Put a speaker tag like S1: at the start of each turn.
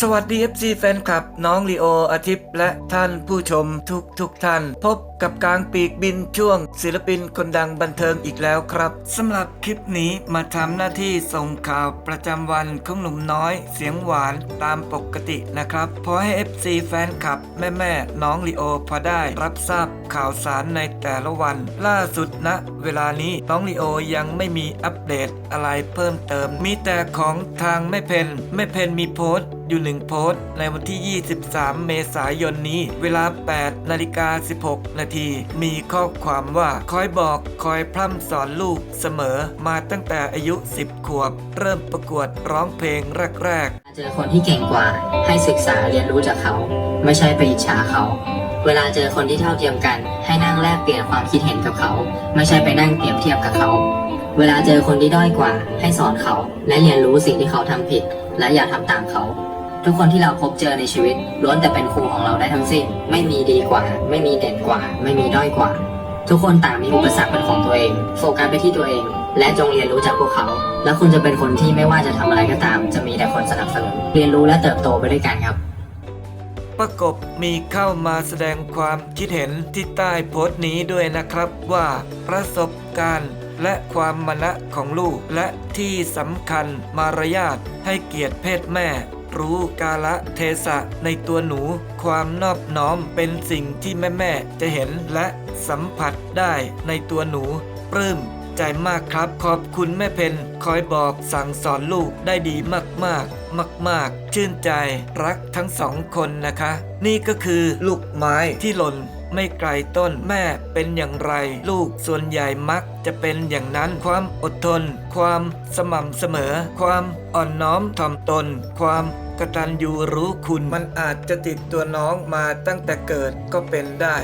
S1: สวัสดี FC แฟนคลับ น้องลีโออาทิตย์และท่านผู้ชมทุกทุกท่าน พบ กับกางปีกบินช่วง ศิลปินคนดังบันเทิงอีกแล้วครับสำหรับคลิปนี้มาทำหน้าที่ส่งข่าวประจำวันของหนุ่มน้อย เสียงหวานตามปกตินะครับพอให้ FC แฟนคลับ แม่แม่น้องลีโอพอได้รับทราบข่าวสารในแต่ละวัน ล่าสุดณเวลานี้น้องลีโอยังไม่มีอัปเดตอะไรเพิ่มเติม มีแต่ของทางแม่เพนแม่เพนมีโพสต์อยู่หนึ่งโพสต์ในวันที่ 23 เมษายนนี้ เวลา 8 นาฬิกา 16 นาทีมีข้อความว่าคอยบอกคอยพร่ำสอนลูกเสมอมาตั้งแต่อายุ 10 ขวบ เริ่มประกวดร้องเพลงแรกๆ
S2: เจอคนที่เก่งกว่าให้ศึกษาเรียนรู้จากเขา ไม่ใช่ไปอิจฉาเขา เวลาเจอคนที่เท่าเทียมกัน ให้นั่งแลกเปลี่ยนความคิดเห็นกับเขา ไม่ใช่ไปนั่งเปรียบเทียบกับเขา เวลาเจอคนที่ด้อยกว่า ให้สอนเขา และเรียนรู้สิ่งที่เขาทำผิด และอย่าทำตามเขา ทุกคนที่เราพบเจอในชีวิตล้วนแต่เป็นครูของเราได้ทั้งสิ้น ไม่มีดีกว่า ไม่มีเด่นกว่า ไม่มีด้อยกว่า ทุกคนต่างมีอุปสรรคเป็นของตัวเอง โฟกัสไปที่ตัวเอง และจงเรียนรู้จากพวกเขา แล้วคุณจะเป็นคนที่ไม่ว่าจะทำอะไรก็ตาม จะมีแต่คนสนับสนุน เรียนรู้และเติบโตไปด้วยกันครับ
S1: ประกบมีเข้ามาแสดงความคิดเห็นที่ใต้โพสต์นี้ด้วยนะครับว่าประสบการณ์และความมณะของลูกและที่สำคัญมารยาทให้เกียรติเพศแม่ รู้กาละเทศะในตัวหนู ความนอบน้อมเป็นสิ่งที่แม่ๆจะเห็นและสัมผัสได้ในตัวหนู ปลื้มใจมากครับ ขอบคุณแม่เพนคอยบอกสั่งสอนลูกได้ดีมากๆ มาก ๆ ชื่นใจรักทั้งสองคนนะคะ นี่ก็คือลูกไม้ที่หล่นไม่ไกลต้นแม่เป็นอย่างไร ลูกส่วนใหญ่มักจะเป็นอย่างนั้นความอดทน ความสม่ำเสมอ ความอ่อนน้อมถ่อมตน ความ กตัญญูรู้คุณ มันอาจจะติดตัวน้องมาตั้งแต่เกิดก็เป็นได้